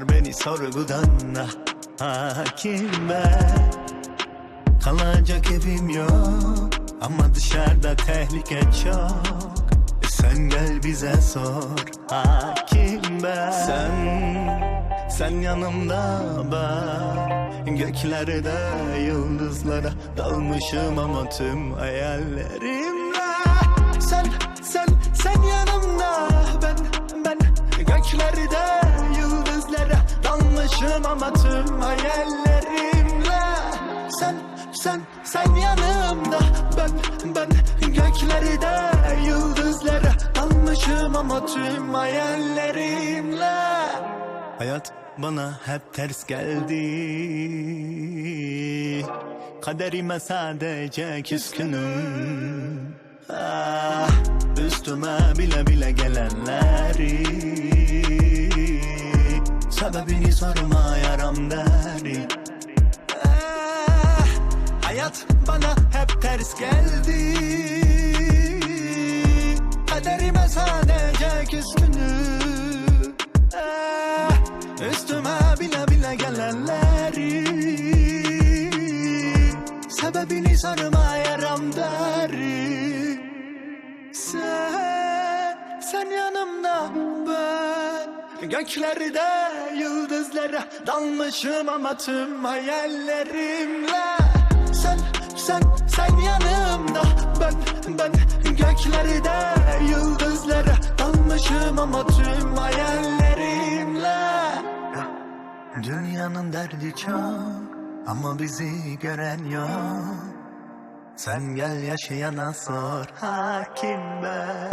Kurtar beni sorgudan. Hakim ben. Kalacak evim yok. Ama dışarıda tehlike çok. E Sen gel bize sor. Hakim ben. Sen Sen yanımda ben Göklerde yıldızlara Dalmışım ama tüm hayallerimle. Sen Sen Sen yanımda Ben Ben. Göklerde Dalmışım ama tüm hayallerimle. Sen Sen Sen yanımda. Ben Ben Göklerde yıldızlara Dalmışım ama tüm hayallerimle. Hayat bana hep ters geldi. Kaderime sadece küskünüm. Ah, Üstüme bile bile gelenleri Sebebini sorma yaram deri ah, Hayat bana hep ters geldi. Kaderime sadece küskünüm ah, Üstüme bile bile gelenleri. Sebebini sorma yaram deri Sen, Göklerde yıldızlara dalmışım ama tüm hayallerimle. Sen, sen, sen yanımda. Ben Ben göklerde yıldızlara dalmışım ama tüm hayallerimle. Dünyanın derdi çok ama bizi gören yok. Sen gel yaşayana sor hakim ben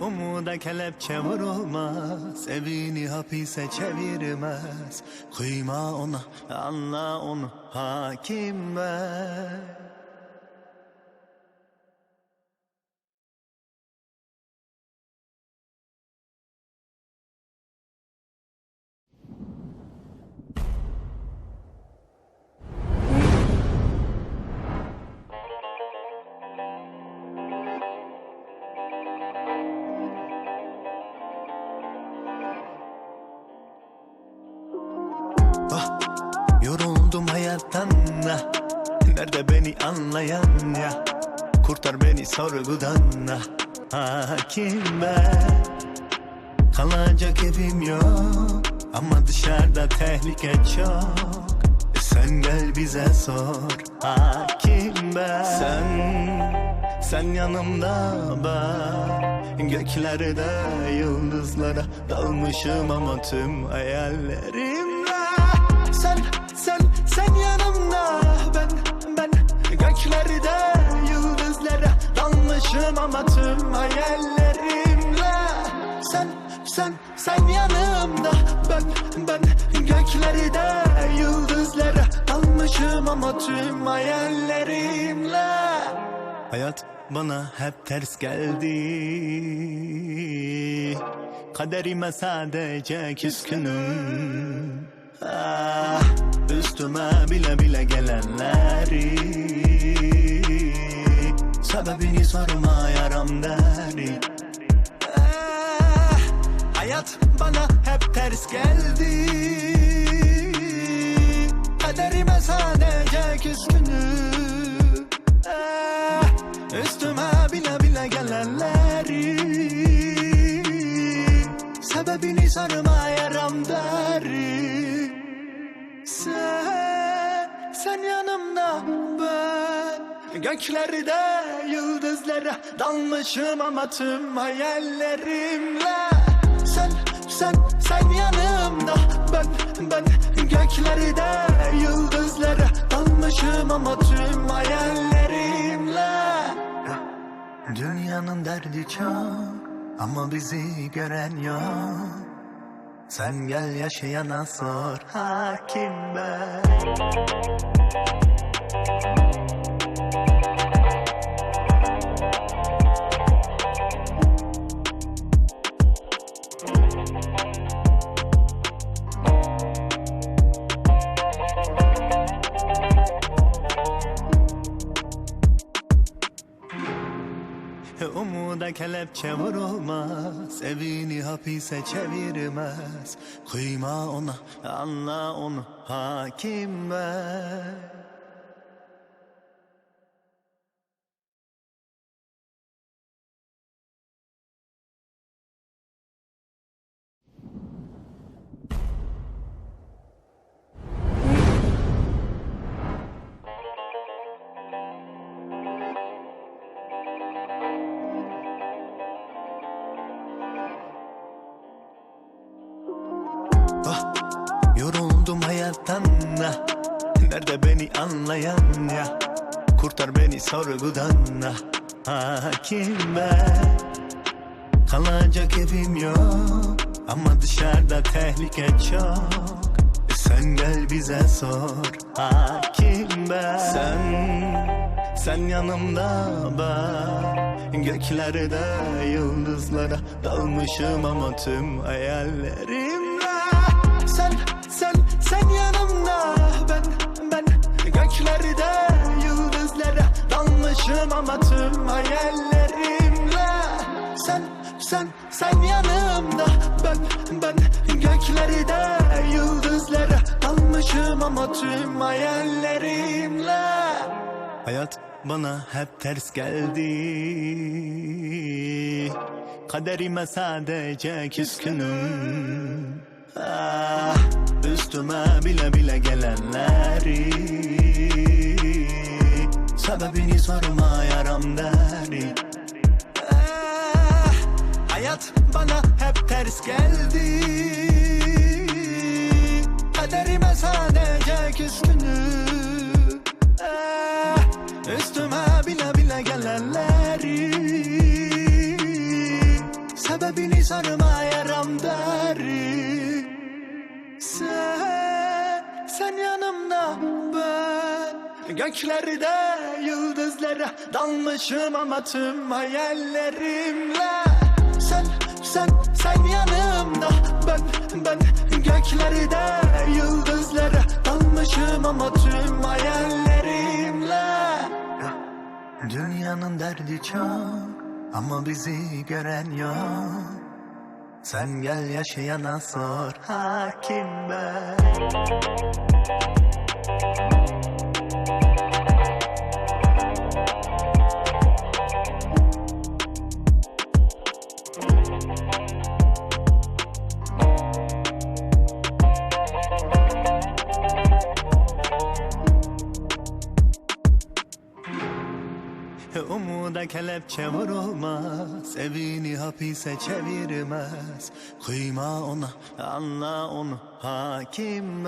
Umuda kelepçe vurulmaz. Evini hapise çevirmez. Kıyma ona anla onu hakim ben anlayan ya. Kurtar beni sorgudan ah. Hakim ben Kalacak evim yok. Ama dışarıda tehlike çok. E Sen gel bize sor. Hakim ben Sen Sen yanımda ben Göklerde yıldızlara Dalmışım ama tüm hayallerimle Göklerde yıldızlara Dalmışım ama tüm hayallerimle. Sen Sen Sen yanımda. Ben Ben göklerde yıldızlara Dalmışım ama tüm hayallerimle. Hayat bana hep ters geldi. Kaderime sadece küskünüm. Ah, Üstüme bile bile gelenleri Sebebini sorma yaram deri Ah, Hayat bana hep ters geldi. Kaderime sadece küskünüm Ah, Üstüme bile bile gelenleri. Sebebini sorma yaram deri Göklerde yıldızlara dalmışım ama tüm hayallerimle. Sen, sen, sen yanımda. Ben Ben göklerde yıldızlara dalmışım ama tüm hayallerimle. Dünyanın derdi çok ama bizi gören yok. Sen gel yaşayana sor hakim ben Umuda kelepçe vurulmaz Evini hapise çevirmez. Kıyma ona anla onu hakim ben ah. Nerede beni anlayan ya? Kurtar beni sorgudan ah. Hakim ben Kalacak evim yok Ama dışarıda tehlike çok. Sen gel bize sor. Hakim ben Sen Sen yanımda bak. Göklerde yıldızlara Dalmışım ama tüm hayallerimle Göklerde yıldızlara Dalmışım tüm hayallerimle. Sen Sen Sen yanımda Ben Ben Göklerde yıldızlara Dalmışım ama tüm hayallerimle. Hayat bana hep ters geldi. Kaderime sadece küskünüm. Ah, Üstüme bile bile gelenleri Sebebini sorma yaram deri. Ah, Hayat bana hep ters geldi. Kaderime sadece küskünüm Ah, Üstüme bile bile gelenleri Sebebini sorma yaram deri yanımda ben. Göklerde yıldızlara dalmışım ama tüm hayallerimle. Sen, sen, sen yanımda ben, ben. Göklerde yıldızlara dalmışım ama tüm hayallerimle. Dünyanın derdi çok ama bizi gören yok. Sen gel yaşayana sor hakim ben Thank you. Umuda kelepçe vurulmaz Evini hapise çevirmez. Kıyma ona anla onu hakim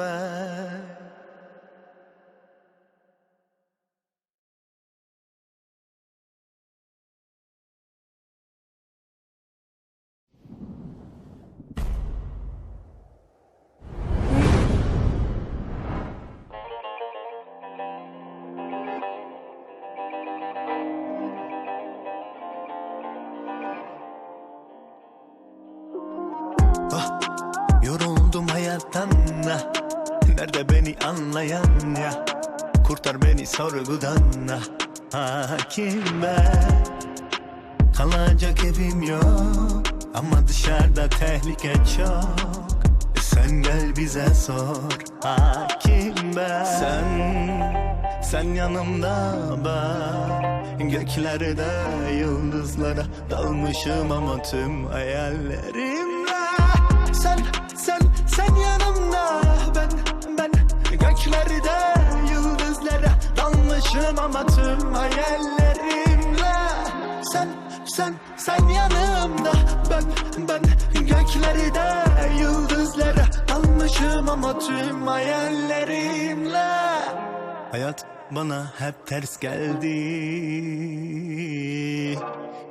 beni sorgudan. Hakim ben Kalacak evim yok Ama dışarıda tehlike çok. Sen gel bize sor Hakim ben Sen Sen yanımda bak. Göklerde yıldızlara Dalmışım ama tüm hayallerimle. Sen Sen Sen yanımda Ben Ben. Göklerde Dalmışım ama tüm hayallerimle. Sen Sen Sen yanımda. Ben Ben Göklerde yıldızlara Dalmışım ama tüm hayallerimle. Hayat bana hep ters geldi.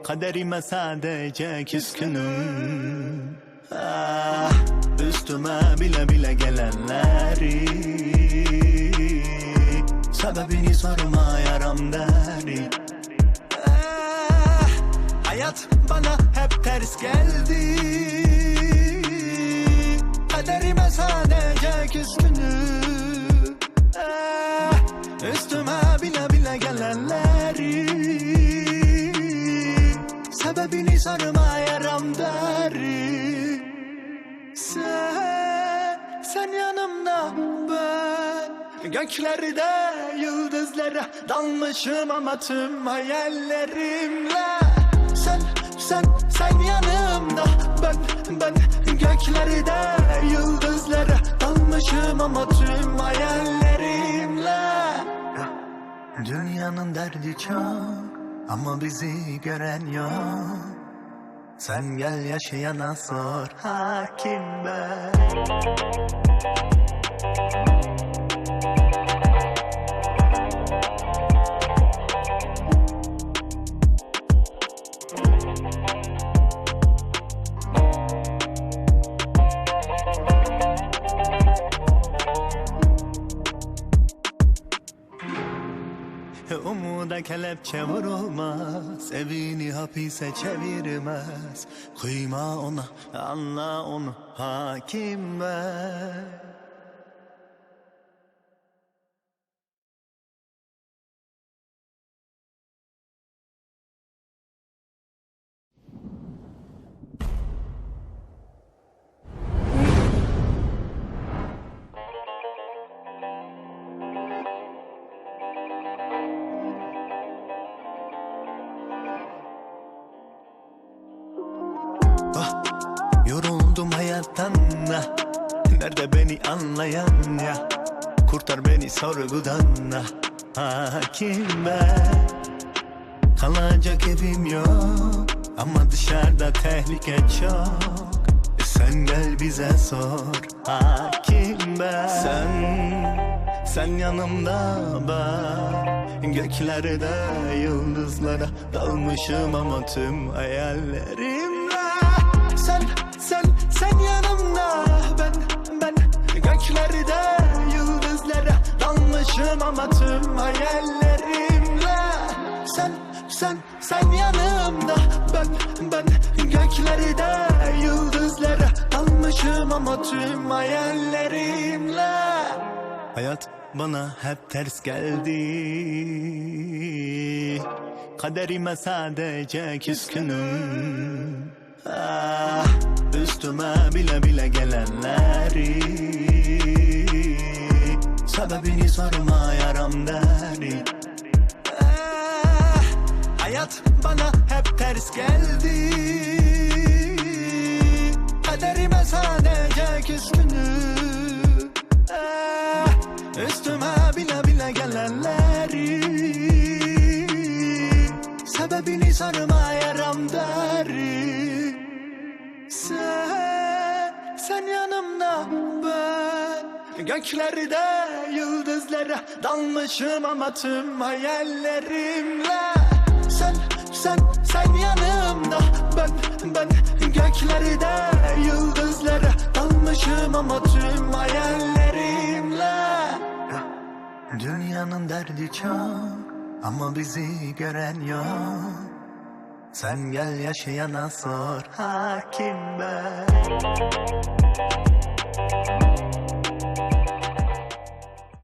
Kaderime sadece küskünüm. Ah, üstüme bile bile gelenleri Sebebini sorma yaram deri Ah, Hayat bana hep ters geldi. Kaderime sadece küskünüm Ah, Üstüme bile bile gelenleri. Sebebini sorma yaram deri Sen, sen yanımda Göklerde yıldızlara dalmışım ama tüm hayallerimle. Sen, sen, sen yanımda ben, ben Göklerde yıldızlara dalmışım ama tüm hayallerimle. Dünyanın derdi çok ama bizi gören yok. Sen gel yaşayana sor hakim ben Umuda kelepçe vurulmaz. Evini hapise çevirmez. Kıyma ona anla onu hakim ben anlayan ya. Kurtar beni sorgudan ah. Hakim ben Kalacak evim yok Ama dışarıda tehlike çok. E Sen gel bize sor. Hakim ben Sen Sen yanımda ben Göklerde yıldızlara Dalmışım ama tüm hayallerimle Göklerde yıldızlara Dalmışım hayallerimle. Sen Sen Sen yanımda ben Ben Göklerde yıldızlara Dalmışım ama tüm hayallerimle. Hayat bana hep ters geldi. Kaderime sadece küskünüm ah, Üstüme bile bile gelenleri Sebebini sorma yaram deri. Ah, Hayat bana hep ters geldi. Kaderime sadece küskünüm Ah, Üstüme bile bile gelenleri Sebebini sorma yaram deri Sen, yanımda ben. Göklerde yıldızlara dalmışım ama tüm hayallerimle. Sen, sen, sen yanımda ben, ben. Göklerde yıldızlara dalmışım ama tüm hayallerimle. Dünyanın derdi çok ama bizi gören yok sen gel yaşayana sor hakim ben.